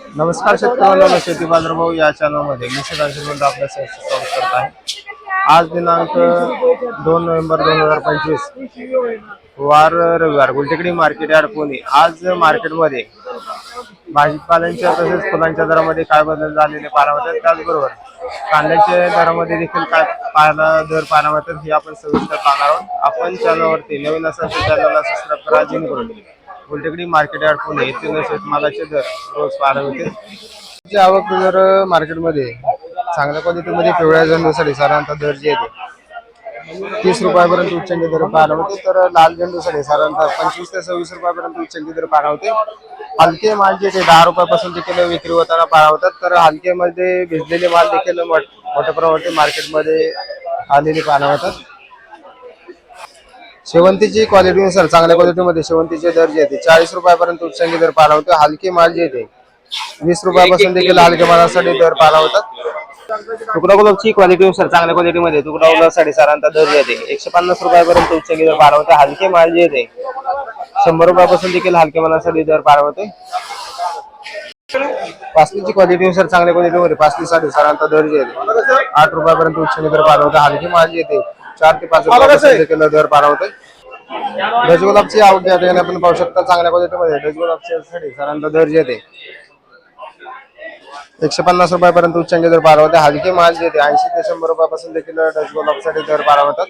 नमस्कार शेतकऱ्यांना शेती बाजार भाऊ या चॅनलमध्ये मी सदाशिव म्हणून आपल्या सहर्ष स्वागत करत आहे. आज दिनांक दोन नोव्हेंबर दोन हजार पंचवीस वार रविवार. गुलटेकडी मार्केट यार्ड पुणे आज मार्केटमध्ये भाजीपाल्यांच्या तसेच फुलांच्या दरामध्ये काय बदल झालेले पाहायला मिळतात? त्याचबरोबर कांद्याच्या दरामध्ये देखील काय पाहायला दर पाहायला मिळतात हे आपण सविस्तर पाहणार आहोत. आपण चॅनलवरती नवीन असेल तर चॅनलला सबस्क्राईब करा जेणेकरून फुलटेकडी मार्केट यार्ड पुणे येथील शेतमालाचे दर रोज पाहायला होते आवक जर मार्केटमध्ये चांगल्या क्वालिटीमध्ये पिवळ्या झेंडूसाठी साधारणतः दर जे येते तीस रुपयापर्यंत उच्चांकी दर पाहायला होते तर लाल झेंडूसाठी साधारणतः पंचवीस ते सव्वीस रुपयापर्यंत उच्चांकी दर पाहायला होते हलके माल जे ते दहा रुपयापासून देखील विक्री होताना पाहायला होतात तर हलकेमध्ये भिजलेले माल देखील मोठ्या प्रमाणात मार्केटमध्ये आलेले पाहायला होतात शेवंतीची क्वालिटीनुसार चांगल्या क्वालिटीमध्ये शेवंतीचे दर जे येते चाळीस रुपयापर्यंत उच्चांकी दर पाहायला होते हलके माल जे येते वीस रुपयापासून देखील हलके मालासाठी दर पाहायला होतात तुकडा गुलाबची क्वालिटीनुसार चांगल्या क्वालिटीमध्ये तुकडा गुलाबसाठी साधारणतः दर जे येते एकशे पन्नास रुपयापर्यंत उच्चांकी दर पाहायला होते हलके माल जे येते शंभर रुपयापासून देखील हलके मालासाठी दर पाहायला होते पासलीची क्वालिटीनुसार चांगल्या क्वालिटीमध्ये पासलीसाठी साधारणतः दर जे येते आठ रुपयापर्यंत उच्चांकी दर पाहायला होते हलके माल जे येते चार ते पाच देखील दर होते डचगुलाबची आवक या ठिकाणी आपण पाहू शकता चांगल्या क्वालिटीमध्ये डचगुलाबसाठी साधारणतः दर जे येते एकशे पन्नास रुपयापर्यंत उच्चांकी दर पार होते. हलके माल जे येते ऐंशी ते शंभर रुपयापासून देखील डचगुलाबसाठी दर पार होतात.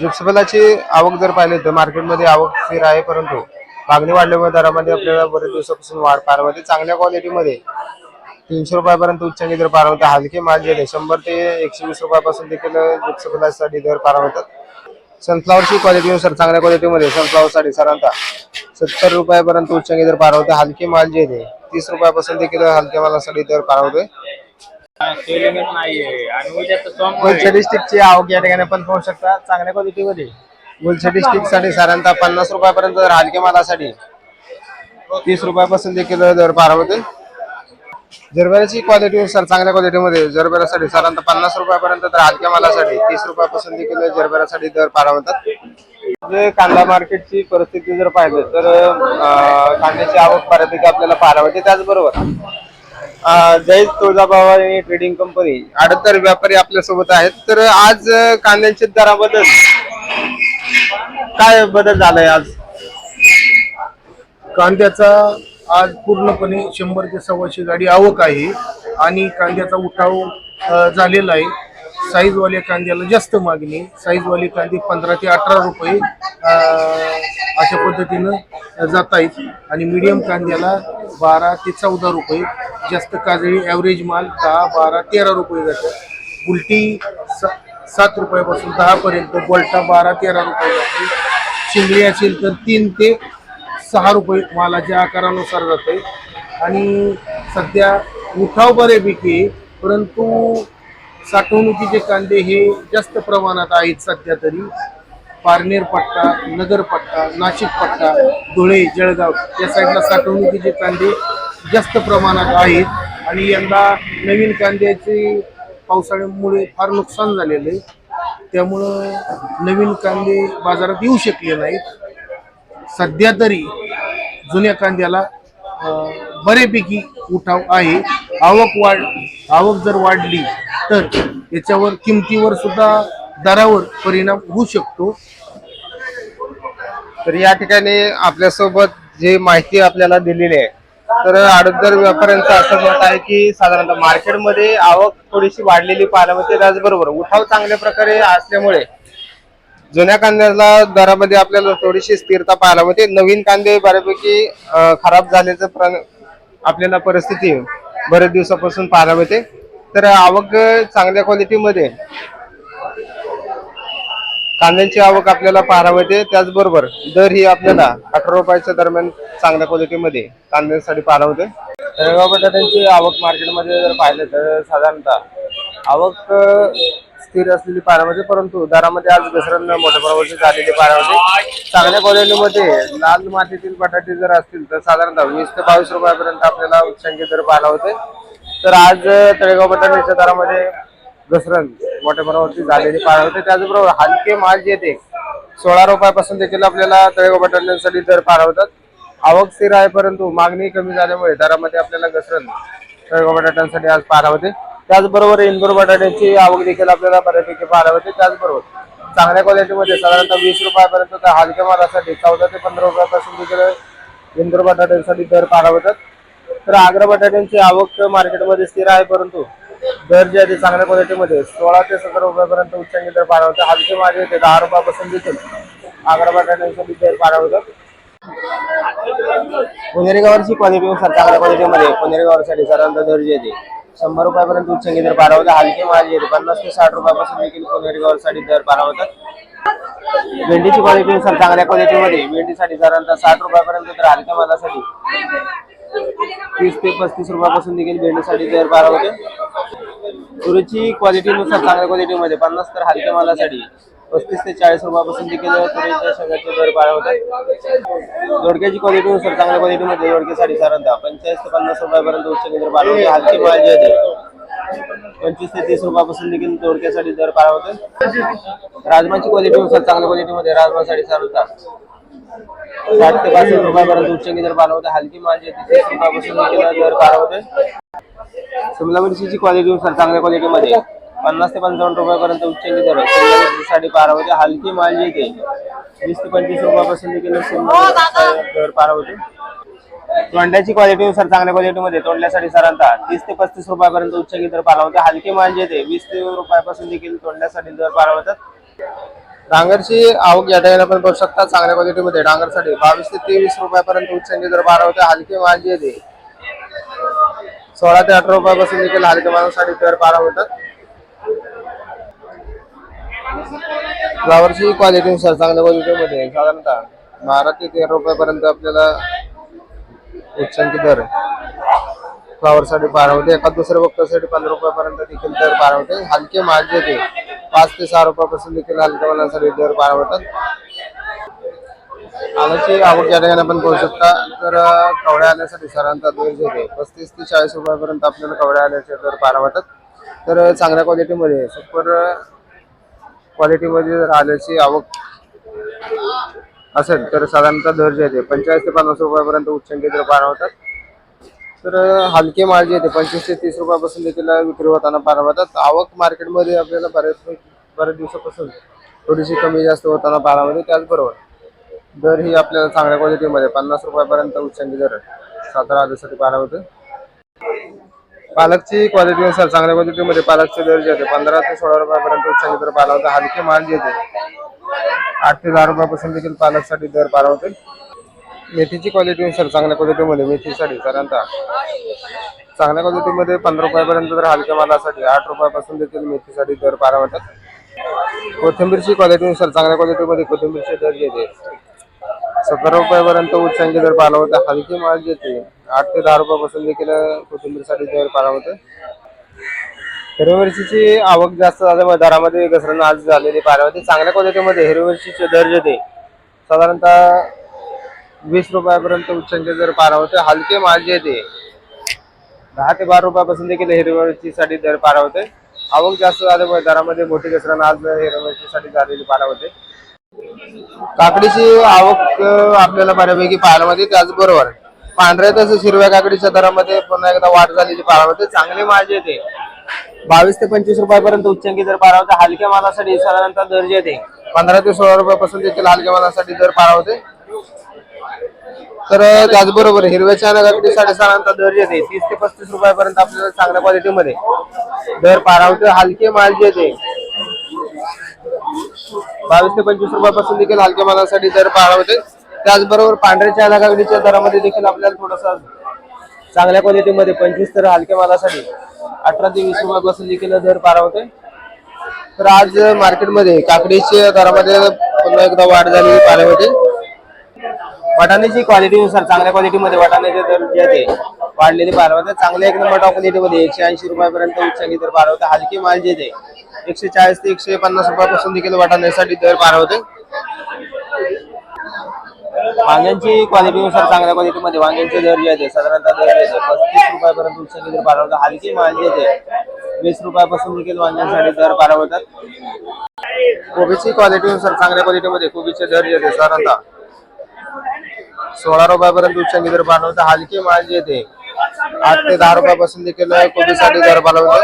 जिप्सफलाची आवक जर पाहिली तर मार्केटमध्ये आवक स्थिर आहे परंतु मागणी वाढल्यामुळे दरामध्ये आपल्याला बरेच दिवसापासून वाढ पाहायला मिळते चांगल्या क्वालिटीमध्ये तीनशे रुपयापर्यंत उच्चांकी दर पार होते हलके माल जे शंभर ते एकशे वीस रुपयापासून देखील जिप्सफलासाठी दर पार होतात. सनफ्लावरची क्वालिटीनुसार चांगल्या क्वालिटीमध्ये सनफ्लावर साठी साधारणतः सत्तर रुपयापर्यंत उच्चांकी दर पार होते. हलके माल जे येते तीस रुपयापासून देखील हलक्या मालासाठी दर पार होते. सेलिंगच नाहीये. आणि उद्या तर सोमवार गुलछडी स्टिकची आवक या ठिकाणी आपण पाहू शकता. चांगल्या क्वालिटीमध्ये गुलछडी साठी साधारणतः पन्नास रुपयापर्यंत दर हलक्या मालासाठी तीस रुपयापासून देखील दर पार होते जरबेराची क्वालिटीनुसार चांगल्या क्वालिटीमध्ये जरबेरासाठी साधारणतः पन्नास रुपयापर्यंत तर हलक्या मालासाठी तीस रुपयापासून देखील जरबेरासाठी दर पार होतात जे कांदा मार्केटची परिस्थिती जर पाहिजे तर कांद्याची आवक बऱ्यापैकी आपल्याला पाहायला मिळते. त्याचबरोबर अं, जय तुळजाभवानी ट्रेडिंग कंपनी अडतर व्यापारी आपल्यासोबत आहेत. तर आज अं, कांद्याच्या दराबद्दल काय बदल झालाय आज? कांद्याचा आज पूर्णपणे शंभर ते सव्वाशे गाडी आवक आहे आणि कांद्याचा उठाव झालेला आहे. साईजवाल्या कांद्याला जास्त मागणी. साईजवाले कांदे पंधरा ते अठरा रुपये अशा पद्धतीनं जात आहेत. आणि मीडियम कांद्याला बारा ते चौदा रुपये. जास्त काजळी ॲव्हरेज माल दहा बारा तेरा रुपये जातात उलटी सा सात रुपयापासून दहापर्यंत बोलटा बारा तेरा रुपये जाते. शिंगडी असेल तर तीन ते सहा रुपये मालाच्या आकारानुसार जाते आणि सध्या उठाव बऱ्यापैकी आहे, परंतु साठवणुकीचे कांदे हे जास्त प्रमाणात आहेत सध्या तरी. पारनेर पट्टा नगर पट्टा नाशिक पट्टा धुळे जळगाव या साईडला साठवणुकीचे कांदे जास्त प्रमाणात आहेत. आणि यंदा नवीन कांद्याचे पावसाळ्यामुळे फार नुकसान झालेलं आहे. त्यामुळं नवीन कांदे बाजारात येऊ शकले नाहीत. सध्या तरी जुन्या कांद्याला बरेपैकी उठाव आहे. आवक वाढ आवक जर वाढली तर याच्यावर किमतीवर सुद्धा दरावर परिणाम होऊ शकतो. तर या ठिकाणी आपल्यासोबत जे माहिती आपल्याला दिलेली आहे तर आडोदर व्यापाऱ्यांचं असं मत आहे की साधारणतः मार्केटमध्ये आवक थोडीशी वाढलेली पाहायला मिळते. त्याचबरोबर उठाव चांगल्या प्रकारे असल्यामुळे जुन्या कांद्याला दरामध्ये आपल्याला थोडीशी स्थिरता पाहायला मिळते. नवीन कांदे बऱ्यापैकी खराब झाल्याचं प्र आपल्याला परिस्थिती बरेच दिवसापासून पाहायला मिळते. तर आवक चांगल्या क्वालिटीमध्ये कांद्यांची आवक आपल्याला पाहायला मिळते. त्याचबरोबर दर ही आपल्याला अठरा रुपयाच्या दरम्यान चांगल्या क्वालिटीमध्ये कांद्यांसाठी पाहायला मिळते. तळेगाव बटाट्यांची आवक मार्केटमध्ये जर पाहिलं तर साधारणतः आवक स्थिर असलेली पाहायला होती परंतु दरामध्ये आज घसरण मोठ्या प्रमाणात झालेली पाहायला होती चांगल्या क्वालिटीमध्ये लाल मातीतील बटाटे जर असतील तर साधारणतः वीस ते बावीस रुपयापर्यंत आपल्याला उच्चांकी दर पाहायला होते. तर आज तळेगाव बटाट्याच्या दरामध्ये घसरण मोठ्या प्रमाणावरती झालेली पाहायला होते. त्याचबरोबर हलके माल जे येते सोळा रुपयापासून देखील आपल्याला तळेगाव बटाट्यांसाठी दर पाहायला होतात. आवक स्थिर आहे परंतु मागणी कमी झाल्यामुळे दरामध्ये आपल्याला घसरण तळेगाव बटाट्यांसाठी आज पाहायला होते. त्याचबरोबर इंदोर बटाट्याची आवक देखील आपल्याला बऱ्यापैकी पाहायला होते त्याचबरोबर चांगल्या क्वालिटीमध्ये साधारणतः वीस रुपयापर्यंत तर हलक्या मालासाठी चौदा ते पंधरा रुपयापासून देखील इंदोर बटाट्यांसाठी दर पाहायला होतात तर आग्रा बटाट्यांची आवक मार्केटमध्ये स्थिर आहे परंतु दर जे आहे ते चांगल्या क्वालिटीमध्ये सोळा ते सतरा रुपयापर्यंत उच्चांकी दर पाहायला मिळतात. हलके मागे येते दहा रुपयापासून देखील आग्रा बटाट्यांसाठी दर पाहायला होतात पुणेरी गावाची क्वालिटीनुसार चांगल्या क्वालिटीमध्ये पुणेरी गावासाठी साधारणतः दर जे येते शंभर रुपयापर्यंत उच्चंगी दर पारा होता हलके माल पन्नास ते साठ रुपयापासून देखील पुणेरी गावरसाठी दर पारा होतात. भेंडीची क्वालिटीनुसार चांगल्या क्वालिटीमध्ये भेंडीसाठी साधारणतः साठ रुपयापर्यंत तर हलक्या मालासाठी तीस ते पस्तीस रुपयापासून देखील भेंडीसाठी दर पारा होते. तुरीची क्वालिटीनुसार चांगल्या क्वालिटीमध्ये पन्नास तर हलक्या मालासाठी पस्तीस ते चाळीस रुपयापासून देखील तुरीच्या शेंगाचे दर पारा होतात क्वालिटी क्वालिटीनुसार चांगल्या क्वालिटीमध्ये दोडक्यासाठी साधारणतः पंचेचाळीस ते पन्नास रुपयापर्यंत उच्च दर पारा होते हलकी माल जी आहे पंचवीस ते तीस रुपयापासून देखील दोडक्यासाठी दर पाळा होते राजमाची क्वालिटीनुसार चांगल्या क्वालिटीमध्ये राजमासाठी साधारणतः साठ ते पासष्ट रुपयापर्यंत उच्चांकी दर पारा होते हलकी माल जे आहे तीस रुपयापासून दर पारा होते शिमला मिरचीची क्वालिटीनुसार चांगल्या क्वालिटीमध्ये पन्नास ते पंचावन्न रुपयापर्यंत उच्चांकी दर पारा होते. हलकी माल जे येते वीस ते पंचवीस रुपयापासून देखील मिरचीचा दर पारा होते. तोंड्याची क्वालिटीनुसार चांगल्या क्वालिटीमध्ये तोंडल्यासाठी साधारणतः तीस ते पस्तीस रुपयापर्यंत उच्चांकी दर पारा होते. हलकी माल जे येते वीस ते रुपयापासून देखील तोंडल्यासाठी दर पारा होतात. डांगरची आवक या ठिकाणी आपण बघू शकता. चांगल्या क्वालिटीमध्ये डांगरसाठी बावीस ते तेवीस रुपयापर्यंत उच्चांकी दर बारा होते. हलके माल जे येते सोळा ते अठरा रुपयापासून देखील हलके मालासाठी दर बारा होतात. फ्लावरची क्वालिटीनुसार चांगल्या क्वालिटीमध्ये साधारणतः बारा ते तेरा रुपयापर्यंत आपल्याला उच्चांकी दर फ्लावरसाठी बारा होते एका दुसऱ्या बघतासाठी पंधरा रुपयापर्यंत देखील दर बारा होते. हलके माल जे ते पाच ते सहा रुपयापासून देखील हलक्या मालासाठी दर बारा होतात. आल्याची आवक या ठिकाणी आपण करू शकता तर कवड्या आल्यासाठी साधारणतः दर जे आहे पस्तीस ते चाळीस रुपयापर्यंत आपल्याला कवड्या आल्याचे दर बारा होतात तर चांगल्या क्वालिटीमध्ये सुपर क्वालिटीमध्ये जर आल्याची आवक असेल तर साधारणतः दर जे आहे पंचेचाळीस ते पन्नास रुपयापर्यंत उच्चंकी दर पारवतात होतात. तर हलके माल जे आहे पंचवीस ते तीस रुपयापासून देखील विक्री होताना पाहायला आवक मार्केटमध्ये आपल्याला बऱ्याच बऱ्याच दिवसापासून थोडीशी कमी जास्त होताना पारामध्ये त्याचबरोबर दर ही आपल्याला चांगल्या क्वालिटीमध्ये पन्नास रुपयापर्यंत उच्चांकी दर सातारा हजारसाठी पाहायला पालकची क्वालिटी नुसार चांगल्या क्वालिटीमध्ये पालकचे दर जे होते पंधरा ते सोळा रुपयापर्यंत उच्चांकी दर पाला होता. हलके माल जे होते आठ ते दहा रुपयापासून देखील पालकसाठी दर पाहिला होते. मेथीची क्वालिटीनुसार चांगल्या क्वालिटीमध्ये मेथीसाठी साधारणतः चांगल्या क्वालिटीमध्ये पंधरा रुपयापर्यंत तर हलक्या मालासाठी आठ रुपयापासून देखील मेथीसाठी दर पारा होतात. कोथिंबीरची क्वालिटीनुसार चांगल्या क्वालिटीमध्ये कोथिंबीरचे दर घेते सत्तर रुपयापर्यंत उच्चांकी दर पाहिला होता. हलकी माल जे ते आठ ते दहा रुपयापासून देखील कोथिंबीरसाठी दर पाहिला होतं. हिरवी मिरचीची आवक जास्त झाल्यामुळे दरामध्ये घसरण आज झालेली पाहिल्या होती. चांगल्या क्वालिटीमध्ये हिरवी मिरचीचे दर जे ते साधारणतः वीस रुपयापर्यंत उच्चांकी दर पारा होते. हलके माल जे ते दहा ते बारा रुपयापासून देखील हिरवी मिरचीसाठी दर पाहिला होते. आवक जास्त झाल्यामुळे दरामध्ये मोठी घसरण आज हिरवी मिरचीसाठी झालेली पारा होते. काकडीची आवक आपल्याला बऱ्यापैकी पाहायला मिळते. त्याचबरोबर पांढऱ्या तसंच हिरव्या काकडीच्या दरामध्ये पुन्हा एकदा वाढ झालेली पाहायला मिळते. चांगले माल येते. बावीस ते पंचवीस रुपयापर्यंत उच्चांकी जर पारा होते हलक्या मालासाठी साधारणतः दर्ज येते. पंधरा ते सोळा रुपयापासून देखील हलक्या मालासाठी दर पारा होते तर त्याचबरोबर हिरव्या चहा काकडी साधारणतः दर येते. तीस ते पस्तीस रुपयापर्यंत आपल्याला चांगल्या क्वालिटीमध्ये दर पारा होते हलके माल जे येते बावीस ते पंचवीस रुपयापासून देखील हलक्या मालासाठी दर पाहायला होते त्याचबरोबर पांढऱ्या चहा काकडीच्या दरामध्ये देखील आपल्याला थोडासा चांगल्या क्वालिटीमध्ये पंचवीस तर हलक्या मालासाठी अठरा ते वीस रुपयापासून देखील दर पारा होते तर आज मार्केटमध्ये काकडीच्या दरामध्ये पुन्हा एकदा वाढ झालेली पाहायला होते वाटाण्याची क्वालिटीनुसार चांगल्या क्वालिटीमध्ये वाटाण्याचे दर जे आहे वाढलेले पाहायला होते चांगल्या एक नंबर टॉप क्वालिटीमध्ये एकशे ऐंशी रुपयापर्यंत उच्चांनी दर पाहायला होते हलकी माल जे आहे एकशे चाळीस ते एकशे पन्नास रुपयापासून देखील वाटाण्यासाठी दर पाहायला होते. वांग्यांची क्वालिटीनुसार चांगल्या क्वालिटीमध्ये वांग्यांचे दर जे आहे साधारणतः दर जे आहे ते पस्तीस रुपयापर्यंत उच्चांकी दर पाहायला होते हलकी माल जे आहे ते वीस रुपयापासून देखील वांग्यांसाठी दर पाहायला होतात. कोबीची क्वालिटीनुसार चांगल्या क्वालिटीमध्ये कोबीचे दर जे आहे ते साधारणतः सोळा रुपयापर्यंत उच्चांकी दर पाहणं हलकी माल येते आठ ते दहा रुपयापासून देखील कोबीसाठी दर पालवतो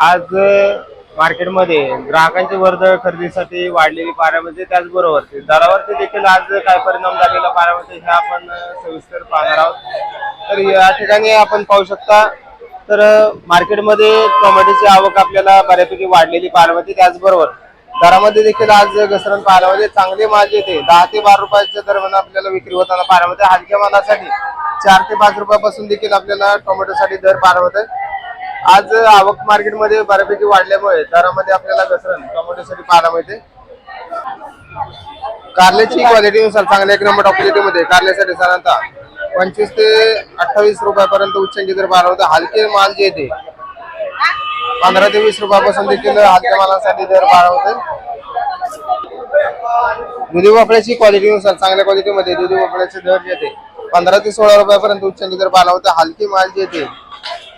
आज मार्केटमध्ये ग्राहकांची वर्दळ खरेदीसाठी वाढलेली पाऱ्यामध्ये त्याचबरोबर दरावरती देखील आज काय परिणाम झालेला पाऱ्यामध्ये हे आपण सविस्तर पाहणार आहोत. तर या ठिकाणी आपण पाहू शकता तर मार्केटमध्ये टोमॅटोची आवक आपल्याला बऱ्यापैकी वाढलेली पाहायला मिळते त्याचबरोबर दरामध्ये देखील आज घसरण पाहायला मिळते चांगले माल येते. दहा ते बारा रुपयाच्या दरम्यान आपल्याला विक्री होताना पाहायला मिळते हलक्या मालासाठी चार ते पाच रुपयापासून देखील आपल्याला टोमॅटोसाठी दर पाहायला मिळते आज आवक मार्केटमध्ये बऱ्यापैकी वाढल्यामुळे दरामध्ये आपल्याला घसरण टोमॅटोसाठी पाहायला मिळते. कारल्याची क्वालिटीनुसार चांगल्या एक नंबरमध्ये कारल्यासाठी साधारणतः पंचवीस ते अठ्ठावीस रुपयापर्यंत उच्चांकी दर पाहायला होता हलके माल जे येते पंधरा ते वीस रुपयापासून देखील हलक्या मालासाठी दर पाहायला होते. दुधी भोपळ्याची क्वालिटीनुसार चांगल्या क्वालिटीमध्ये दुधी भोपळ्याचे दर जे येते पंधरा ते सोळा रुपयापर्यंत उच्चांकी दर पाहायला होते हलके माल जे येते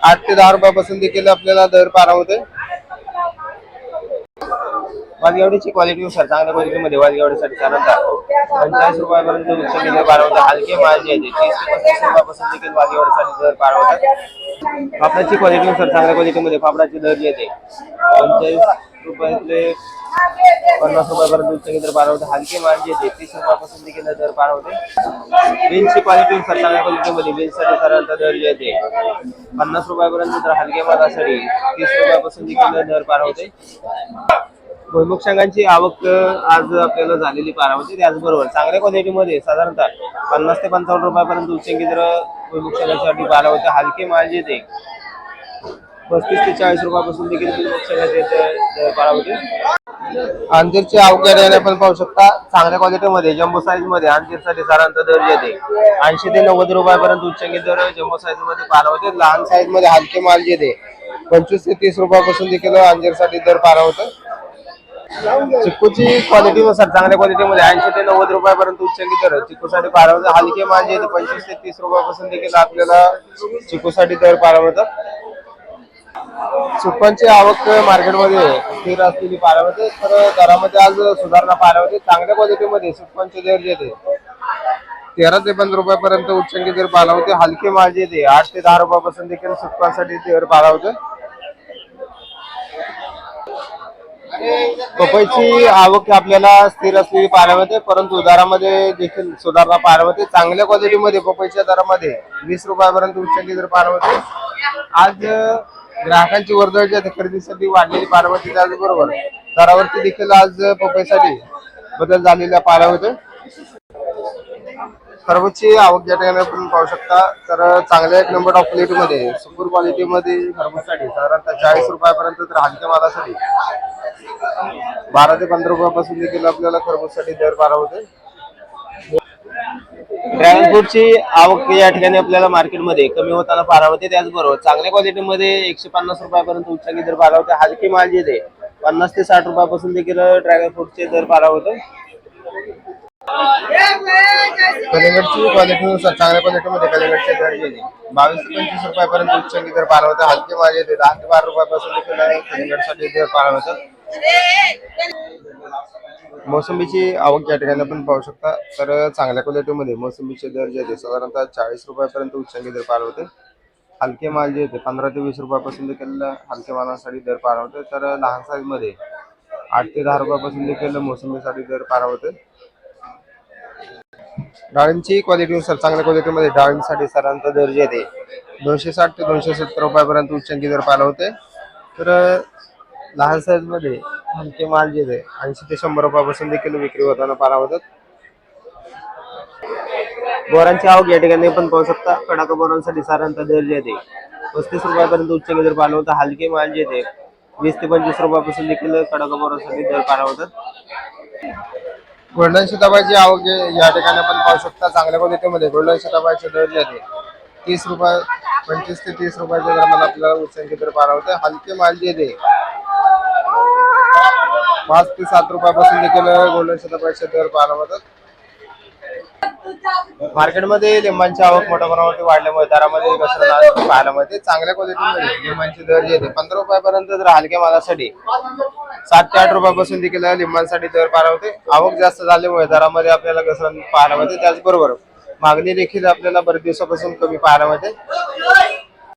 आठ ते दहा रुपयापासून देखील आपल्याला दर पाहायला होते वाजगावडीची क्वालिटीनुसार चांगल्या क्वालिटीमध्ये वाजगावडीसाठी साधारणतः पंचाळीस रुपयापर्यंत उच्च दर पार होता हलके माल जे आहे तीस ते पस्तीस रुपयापासून देखील वाजगावडीसाठी दर पार होतात. क्वालिटीनुसार चांगल्या क्वालिटीमध्ये फापडाचे दर जे आहे ते पंचाळीस रुपयातले पन्नास रुपयापर्यंत उच्च केंद्र पार होते. हलके माल जे ते तीस रुपयापासून देखील दर पार होते. बेन्सची क्वालिटी चांगल्या क्वालिटीमध्ये बेन्ससाठी साधारणतः दर जे आहे पन्नास रुपयापर्यंत तर हलके मालासाठी तीस रुपयापासून देखील दर पार होते. भुईमुख शेंगांची आवक आज आपल्याला झालेली पाहायला होते. त्याचबरोबर चांगल्या क्वालिटीमध्ये साधारणतः पन्नास ते पंचावन्न रुपयापर्यंत उच्चंकी भुईमुख भुईमुग शेंगांसाठी होते. हलके माल जे ते पस्तीस ते चाळीस रुपयापासून देखील भुईमुग शेंगाचे दर होते. अंजीरची आवक या पण पाहू शकता. चांगल्या क्वालिटीमध्ये जम्बो साईजमध्ये अंजीरसाठी साधारणतः दर येते. ऐंशी ते नव्वद रुपयापर्यंत उच्चंगी दर जम्बो साईजमध्ये पाहायला होते लहान साईजमध्ये हलके माल येते. पंचवीस ते तीस रुपयापासून देखील अंजीरसाठी दर पारा होतं चिक्कूची सर चांगल्या क्वालिटीमध्ये ऐंशी ते नव्वद रुपयापर्यंत उच्चांकी दर चिकूसाठी पारा होतं हलके माल जे पंचवीस ते तीस रुपयापासून देखील आपल्याला चिकूसाठी दर पाहायला होतं सुपांची आवक मार्केटमध्ये स्थिर असलेली पाहायला मिळते. तर दरामध्ये आज सुधारणा पाहायला मिळते. चांगल्या क्वालिटीमध्ये सुपांचे दर जे ते तेरा ते पंधरा रुपयापर्यंत उच्चांकी दर पाहायला होते हलके माल जे ते आठ ते दहा रुपयापासून देखील सुपांसाठी दर पाहायला होते पपईची आवक आपल्याला स्थिर असलेली पाहायला मिळते. परंतु दरामध्ये देखील सुधारणा पाहायला मिळते. चांगल्या क्वालिटीमध्ये पपईच्या दरामध्ये वीस रुपयापर्यंत उच्चांकी दर पाहायला मिळते. आज ग्राहकांची वर्दळ जी आहे खरेदीसाठी वाढलेली पारावती मिळते त्याचबरोबर दरावरती देखील आज पपईसाठी बदल झालेला पाहायला होते खरबूजची आवक ज्या ठिकाणी आपण पाहू शकता तर चांगल्या एक नंबर ऑफ क्वालिटीमध्ये सुपर क्वालिटीमध्ये खरबूजसाठी साधारणतः चाळीस रुपयापर्यंत तर हलक्या मालासाठी. बारा ते पंधरा रुपयापासून देखील आपल्याला खरबूजसाठी दर पारा होते ड्रॅगन फ्रूटची आवक या ठिकाणी आपल्याला मार्केटमध्ये कमी होताना पारा होते त्याचबरोबर चांगल्या क्वालिटीमध्ये एकशे पन्नास रुपयापर्यंत उच्चांकी दर पारा होते हलकी माल जे ते पन्नास ते साठ रुपयापासून देखील ड्रॅगन फ्रूटचे दर पारा होते कलिंगडची क्वालिटीनुसार चांगल्या क्वालिटीमध्ये कलिंगडचे दर गेले बावीस ते पंचवीस रुपयापर्यंत उच्चांकी दर पारा होते हलके माल येते दहा ते बारा रुपयापासून देखील कलिंगडसाठी दर पारा होतं मोसंबीची आवक या ठिकाणी आपण पाहू शकता. तर चांगल्या क्वालिटीमध्ये मोसंबीचे दर जे आहेत साधारणतः चाळीस रुपयापर्यंत उच्चांकी दर पार होते. हलके माल जे येते पंधरा ते वीस रुपयापासून देखील हलके मालासाठी दर पार होते. तर लहान साईजमध्ये आठ ते दहा रुपयापासून देखील मोसंबीसाठी दर पार होते. डाळींची क्वालिटीनुसार चांगल्या क्वालिटीमध्ये डाळींसाठी साधारणतः दर जे आहे दोनशे साठ ते दोनशे सत्तर रुपयापर्यंत उच्चांकी दर पार होते. तर लहान साईजमध्ये हलके माल जे आहे ऐंशी ते शंभर रुपयापासून देखील विक्री होताना पारा होतात बोरांची आवक या ठिकाणी पण पाहू शकता कडाका बोरांसाठी साधारणतः दर जे आहे पस्तीस रुपयापर्यंत उच्च दर पाहिलं होतं हलके माल जे आहे वीस ते पंचवीस रुपयापासून देखील कडाका बोरांसाठी दर पारा होतात गोल्डन सीताबाईची आवक जे या ठिकाणी आपण पाहू शकता चांगल्या क्वालिटीमध्ये गोल्डन सीताबाईचे दर जे आहे तीस रुपये पंचवीस ते तीस रुपयाच्या दरम्यान आपल्याला उच्चांकी दर पारा होते हलके माल जे आहे पाच ते सात रुपयापासून देखील गोल्डन सीताबाईचे दर पाहायला मिळतात. मार्केटमध्ये लिंबांची आवक मोठ्या प्रमाणात वाढल्यामुळे दरामध्ये घसरण पाहायला मिळते. चांगल्या क्वालिटीमध्ये लिंबांचे दर जे पंधरा रुपयापर्यंत जर हलक्या मालासाठी सात ते आठ रुपयापासून देखील लिंबांसाठी दर पाहायला होते आवक जास्त झाल्यामुळे दरामध्ये आपल्याला घसरण पाहायला मिळते. त्याचबरोबर मागणी देखील आपल्याला बरेच दिवसापासून कमी पाहायला मिळते.